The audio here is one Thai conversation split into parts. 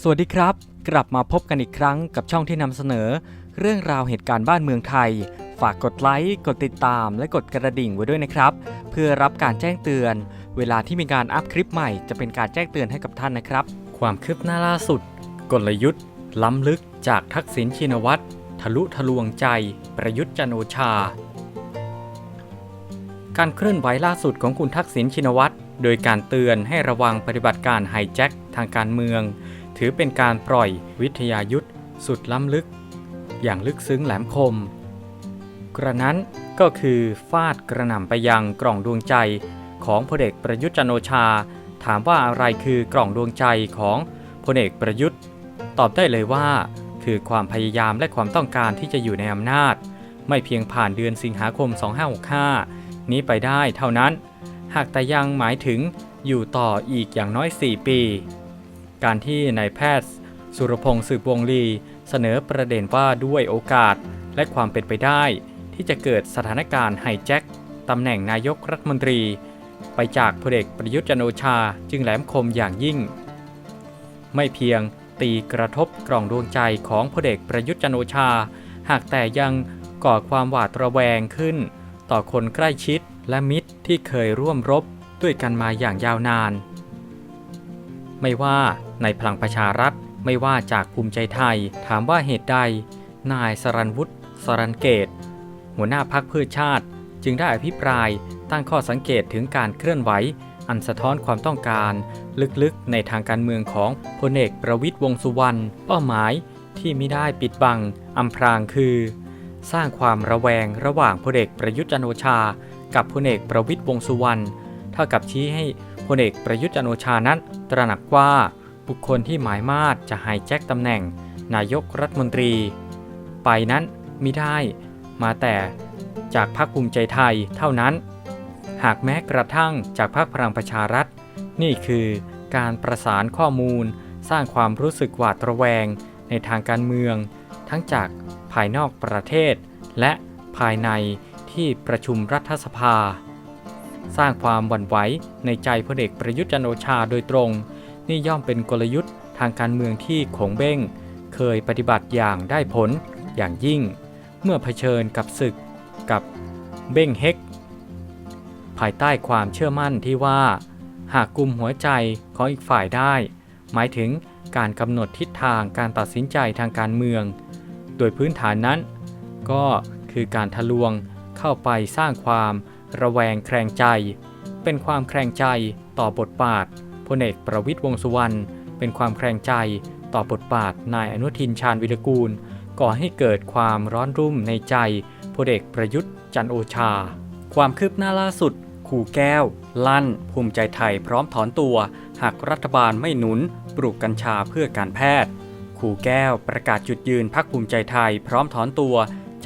สวัสดีครับ กลับมาพบกันอีกครั้งกับช่องที่นำเสนอ เรื่องราวเหตุการณ์บ้านเมืองไทย ฝากกดไลค์กดติดตาม และกดกระดิ่งไว้ด้วยนะครับ เพื่อรับการแจ้งเตือน เวลาที่มีการอัพคลิปใหม่จะเป็นการแจ้งเตือนให้กับท่านนะครับ ความคืบหน้าล่าสุด กลยุทธ์ ล้ำลึกจากทักษิณชินวัตรทะลุทะลวงใจ ประยุทธ์จันโอชา การเคลื่อนไหวล่าสุดของคุณทักษิณชินวัตรโดยการเตือนให้ระวังปฏิบัติการไฮแจ็คทางการเมือง ถือเป็นการปล่อยวิทยายุทธสุดล้ำลึก อย่างลึกซึ้งแหลมคม กระนั้นก็คือฟาดกระหน่ำไปยังกล่องดวงใจของพลเอกประยุทธ์จันโอชา ถามว่าอะไรคือกล่องดวงใจของพลเอกประยุทธ์ ตอบได้เลยว่า คือความพยายามและความต้องการที่จะอยู่ในอำนาจ ไม่เพียงผ่านเดือนสิงหาคม 2565 นี้ไปได้เท่านั้น หากแต่ยังหมายถึงอยู่ต่ออีกอย่างน้อย 4 ปี การที่นายแพทย์ สุรพงศ์สืบวงลี เสนอประเด็นว่าด้วยโอกาสและความเป็นไปได้ ที่จะเกิดสถานการณ์ไฮแจ็คตำแหน่งนายกรัฐมนตรี ไปจากพลเอกประยุทธ์จันโอชาจึงแหลมคมอย่างยิ่ง ไม่เพียงตีกระทบกล่องดวงใจของพลเอกประยุทธ์จันโอชา หากแต่ยังก่อความหวาดระแวงขึ้น ต่อคนใกล้ชิดและมิตรที่เคยร่วมรบด้วยกันมาอย่างยาวนาน ไม่ว่า ในพลังประชารัฐไม่ว่าจากภูมิใจไทย ถามว่าเหตุใด นายสรันวุฒิสรันเกต หัวหน้าพักเพื่อชาติ จึงได้อภิปรายตั้งข้อสังเกตถึงการเคลื่อนไหว อันสะท้อนความต้องการ ลึกๆในทางการเมืองของพลเอกประวิตยวงสุวรรณเป้าหมายที่ไม่ได้ปิดบังอำพรางคือ สร้างความระแวงระหว่างพลเอกประยุทธ์จันโอชา กับพลเอกประวิตยวงสุวรรณเท่ากับชี้ให้พลเอกประยุทธ์จันโอชานั้นตระหนักว่า บุคคลที่หมายมาดจะไฮแจ็คตำแหน่ง นายกรัฐมนตรี ไปนั้นมิได้มาแต่จากพรรคภูมิใจไทยเท่านั้น หากแม้กระทั่งจากพรรคพลังประชารัฐ นี่คือการประสานข้อมูล สร้างความรู้สึกหวาดระแวง ในทางการเมือง ทั้งจากภายนอกประเทศ และภายในที่ประชุมรัฐสภา สร้างความหวั่นไหวในใจพลเอกประยุทธ์จันโอชาโดยตรง นี่ย่อมเป็นกลยุทธ์ทางการเมืองที่ขงเบ้ง เคยปฏิบัติอย่างได้ผลอย่างยิ่ง เมื่อเผชิญกับศึกกับเบ้งเฮกภายใต้ความเชื่อมั่นที่ว่า หากกลุ่มหัวใจของอีกฝ่ายได้ หมายถึงการกำหนดทิศทางการตัดสินใจทางการเมือง โดยพื้นฐานนั้น ก็คือการทะลวงเข้าไปสร้างความระแวงแคลงใจ เป็นความแคลงใจต่อบทบาท ลเอกประวิตยวงษ์สุวรรณเป็นความแคลงใจต่อบทบาทนายอนุทินชาญวิรกูล ก่อให้เกิดความร้อนรุ่มในใจพลเอกประยุทธ์จันโอชา ความคืบหน้าล่าสุด ขู่แก้ว ลั่น ภูมิใจไทยพร้อมถอนตัว หากรัฐบาลไม่หนุน ปลูกกัญชาเพื่อการแพทย์ ขู่แก้วประกาศจุดยืนพักภูมิใจไทย พร้อมถอนตัว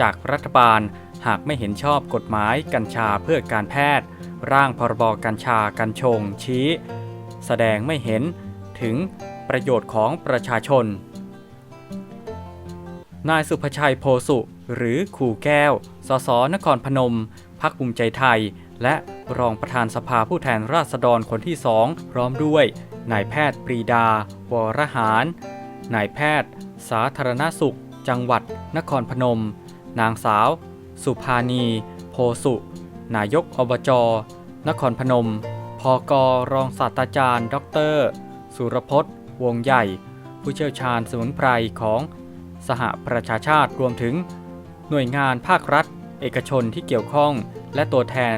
จากรัฐบาล หากไม่เห็นชอบกฎหมายกัญชาเพื่อการแพทย์ ร่างพรบกัญชากัญชง ชี้ แสดงไม่เห็นถึงประโยชน์ของประชาชน นายสุภชัยโพสุหรือขู่แก้ว สสนครพนม พักภูมิใจไทย และรองประธานสภาผู้แทนราษฎรคนที่สองพร้อมด้วย นายแพทย์ปรีดา วรหาร นายแพทย์ สาธารณสุข จังหวัด นครพนม นางสาว สุภานี โพสุ นายกอบจ นครพนม กรองศาสตราจารย์ ดร สุรพจน์ วงใหญ่ ผู้เชี่ยวชาญสมุนไพรของสหประชาชาติรวมถึง หน่วยงานภาครัฐ เอกชนที่เกี่ยวข้อง และตัวแทน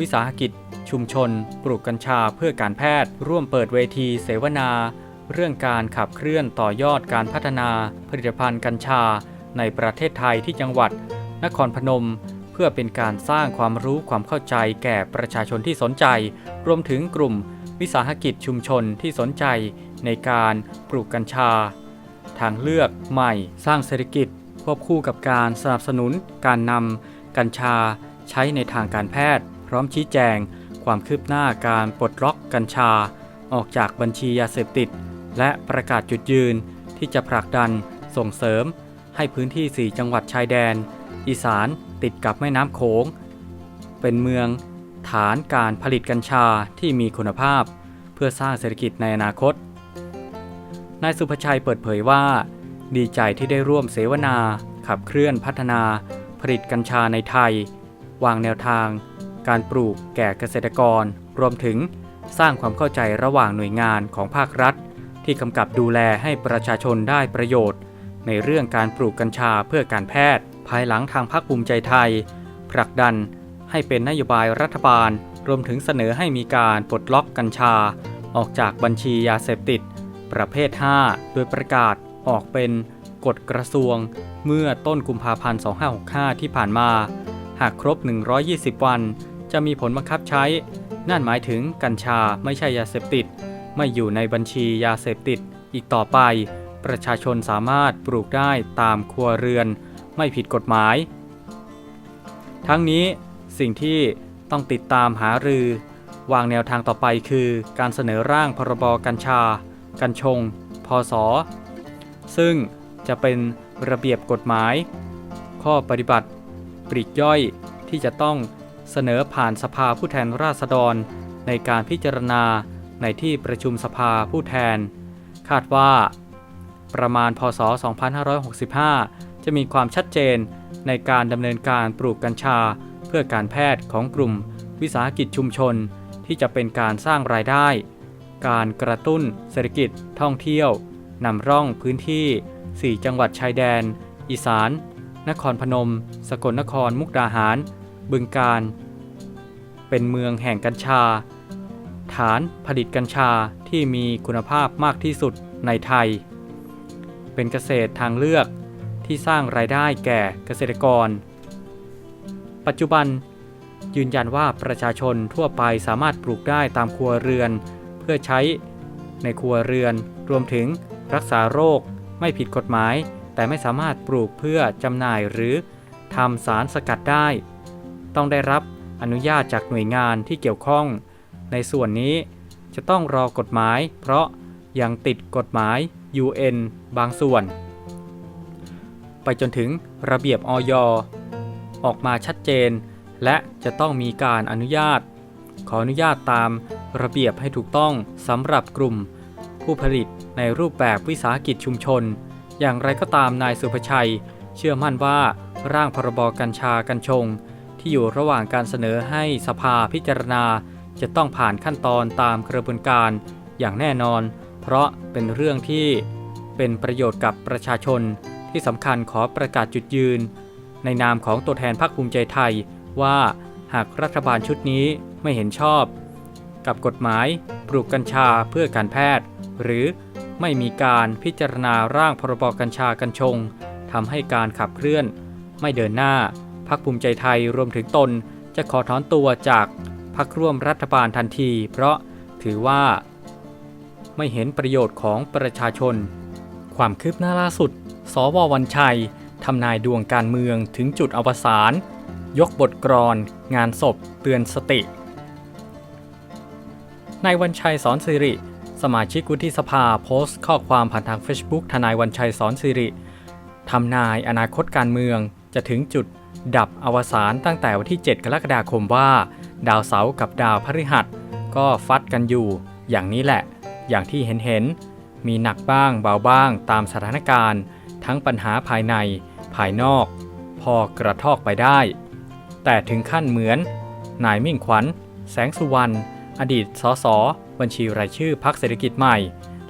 วิสาหกิจ ชุมชน ปลูกกัญชาเพื่อการแพทย์ ร่วมเปิดเวทีเสวนา เรื่องการขับเคลื่อนต่อยอดการพัฒนา ผลิตภัณฑ์กัญชา ในประเทศไทยที่จังหวัด นครพนม เพื่อเป็นการสร้างความรู้ความเข้าใจแก่ประชาชนที่สนใจ รวมถึงกลุ่มวิสาหกิจชุมชนที่สนใจในการปลูกกัญชา ทางเลือกใหม่ สร้างเศรษฐกิจ ควบคู่กับการสนับสนุนการนำกัญชาใช้ในทางการแพทย์ พร้อมชี้แจง ความคืบหน้าการปลดล็อกกัญชา ออกจากบัญชียาเสพติด และประกาศจุดยืนที่จะผลักดันส่งเสริม ให้พื้นที่ 4 จังหวัดชายแดน อีสาน ติดกับแม่น้ำโขง เป็นเมืองฐานการผลิตกัญชาที่มีคุณภาพ เพื่อสร้างเศรษฐกิจในอนาคต นายสุภชัยเปิดเผยว่า ดีใจที่ได้ร่วมเสวนา ขับเคลื่อนพัฒนา ผลิตกัญชาในไทย วางแนวทาง การปลูกแก่เกษตรกร รวมถึงสร้างความเข้าใจระหว่างหน่วยงานของภาครัฐ ที่กำกับดูแลให้ประชาชนได้ประโยชน์ ในเรื่องการปลูกกัญชาเพื่อการแพทย์ ภายหลังทางพรรคภูมิใจไทย ผลักดันให้เป็นนโยบายรัฐบาล รวมถึงเสนอให้มีการปลดล็อกกัญชา ออกจากบัญชียาเสพติด ประเภท 5 โดยประกาศออกเป็นกฎกระทรวง เมื่อต้นกุมภาพันธ์ 2565 ที่ผ่านมา หากครบ 120 วัน จะมีผลบังคับใช้ นั่นหมายถึงกัญชาไม่ใช่ยาเสพติด ไม่อยู่ในบัญชียาเสพติดอีกต่อไป ประชาชนสามารถปลูกได้ตามครัวเรือน ไม่ผิดกฎหมาย ทั้งนี้สิ่งที่ต้องติดตามหารือ วางแนวทางต่อไปคือการเสนอร่างพรบกัญชา กัญชง พศ ซึ่งจะเป็นระเบียบกฎหมาย ข้อปฏิบัติ ปลีกย่อยที่จะต้องเสนอผ่านสภาผู้แทนราษฎร ในการพิจารณาในที่ประชุมสภาผู้แทน คาดว่า ประมาณพศ 2565 จะมีความชัดเจนในการดำเนินการปลูกกัญชา เพื่อการแพทย์ของกลุ่ม วิสาหกิจชุมชน ที่จะเป็นการสร้างรายได้ การกระตุ้นเศรษฐกิจท่องเที่ยวนำร่องพื้นที่ 4 จังหวัดชายแดน อีสาน นครพนม สกลนครมุกดาหาร บึงการ เป็นเมืองแห่งกัญชา ฐานผลิตกัญชาที่มีคุณภาพมากที่สุดในไทย เป็นเกษตรทางเลือก ที่สร้างรายได้แก่เกษตรกร ปัจจุบัน ยืนยันว่าประชาชนทั่วไปสามารถปลูกได้ตามครัวเรือน เพื่อใช้ในครัวเรือน รวมถึงรักษาโรคไม่ผิดกฎหมาย แต่ไม่สามารถปลูกเพื่อจำหน่ายหรือทำสารสกัดได้ ต้องได้รับอนุญาตจากหน่วยงานที่เกี่ยวข้อง ในส่วนนี้จะต้องรอกฎหมาย เพราะยังติดกฎหมาย UN บางส่วน ไปจนถึงระเบียบอยออกมาชัดเจน และจะต้องมีการอนุญาต ขออนุญาตตามระเบียบให้ถูกต้องสำหรับกลุ่ม ผู้ผลิตในรูปแบบวิสาหกิจชุมชน อย่างไรก็ตามนายสุภชัย เชื่อมั่นว่าร่างพรบกัญชากัญชง ที่อยู่ระหว่างการเสนอให้สภาพิจารณา จะต้องผ่านขั้นตอนตามกระบวนการอย่างแน่นอน เพราะเป็นเรื่องที่เป็นประโยชน์กับประชาชน ที่สำคัญขอประกาศจุดยืน ในนามของตัวแทนพรรคภูมิใจไทย ว่าหากรัฐบาลชุดนี้ไม่เห็นชอบ กับกฎหมายปลูกกัญชาเพื่อการแพทย์ หรือไม่มีการพิจารณาร่างพรบกัญชากัญชงทำให้การขับเคลื่อน ไม่เดินหน้าพรรคภูมิใจไทยรวมถึงตน จะขอถอนตัวจากพรรคร่วมรัฐบาลทันที เพราะถือว่า ไม่เห็นประโยชน์ของประชาชน ความคืบหน้าล่าสุด สววันชัยทำนายดวงการเมืองถึงจุดอวสานยกบทกรอน งานศพ เตือนสติ นายวันชัยสอนสิริ สมาชิกวุฒิสภาโพสต์ข้อความผ่านทาง Facebook ทนายวันชัยสอนสิริทำนายอนาคตการเมืองจะถึงจุดดับอวสานตั้งแต่วันที่ 7 กรกฎาคมว่า ดาวเสาร์กับดาวพฤหัส ก็ฟัดกันอยู่ อย่างนี้แหละ อย่างที่เห็นเห็น มีหนักบ้างเบาบ้างตามสถานการณ์ ทั้งปัญหาภายใน ภายนอก พอกระทอกไปได้ แต่ถึงขั้นเหมือน นายมิ่งขวัญ แสงสุวรรณ อดีตสส บัญชีรายชื่อพักเศรษฐกิจใหม่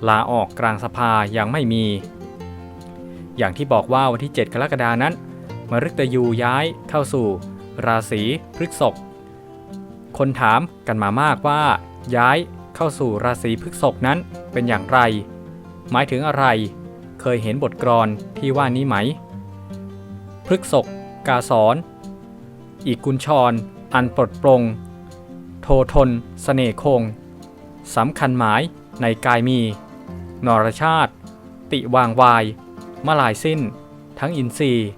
ลาออกกลางสภายังไม่มี อย่างที่บอกว่าวันที่ 7 กรกฎานั้น มฤตยูย้ายเข้าสู่ ราศีพฤษภคนถามกันมามากว่า ย้ายเข้าสู่ราศีพฤษภนั้นเป็นอย่างไร หมายถึงอะไร เคยเห็นบทกลอนที่ว่านี้ไหม พฤษภกาสอนอีกกุญชร อันปลดปลง โททนสเสน่ห์คงสำคัญหมายในกายมี นรชาติ ติวางวายมลายสิ้น ทั้งอินทรีย์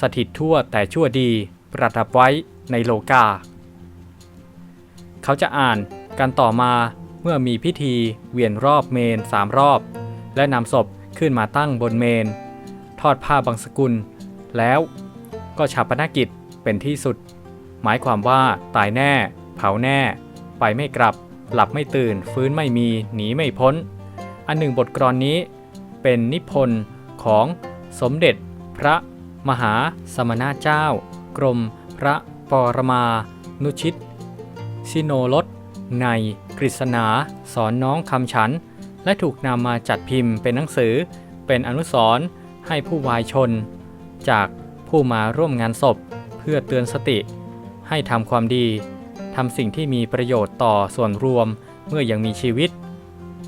สถิตทั่วแต่ชั่วดี ประดับไว้ในโลกา เขาจะอ่านกันต่อมาเมื่อมีพิธีเวียนรอบเมนสามรอบ และนำศพ ขึ้นมาตั้งบนเมน ทอดผ้าบางสกุล แล้วก็ฉับปนกิจเป็นที่สุด หมายความว่าตายแน่ เผาแน่ ไปไม่กลับ หลับไม่ตื่น ฟื้นไม่มี หนีไม่พ้น อันหนึ่งบทกรอนนี้เป็นนิพนธ์ของสมเด็จพระมหาสมณเจ้า กรมพระปรมานุชิตชิโนรสในกฤษณาสอนน้องคำฉัน และถูกนำมาจัดพิมพ์เป็นหนังสือ เป็นอนุสรณ์ให้ผู้วายชน จากผู้มาร่วมงานศพ เพื่อเตือนสติ ให้ทำความดีทำสิ่งที่มีประโยชน์ต่อส่วนรวมเมื่อยังมีชีวิต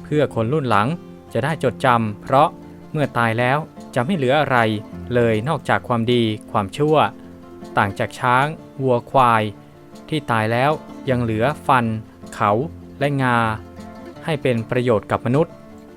เพื่อคนรุ่นหลังจะได้จดจำเพราะเมื่อตายแล้วจะไม่เหลืออะไรเลยนอกจากความดีความชั่ว ต่างจากช้างวัวควาย ที่ตายแล้วยังเหลือฟัน เขาและงา ให้เป็นประโยชน์กับมนุษย์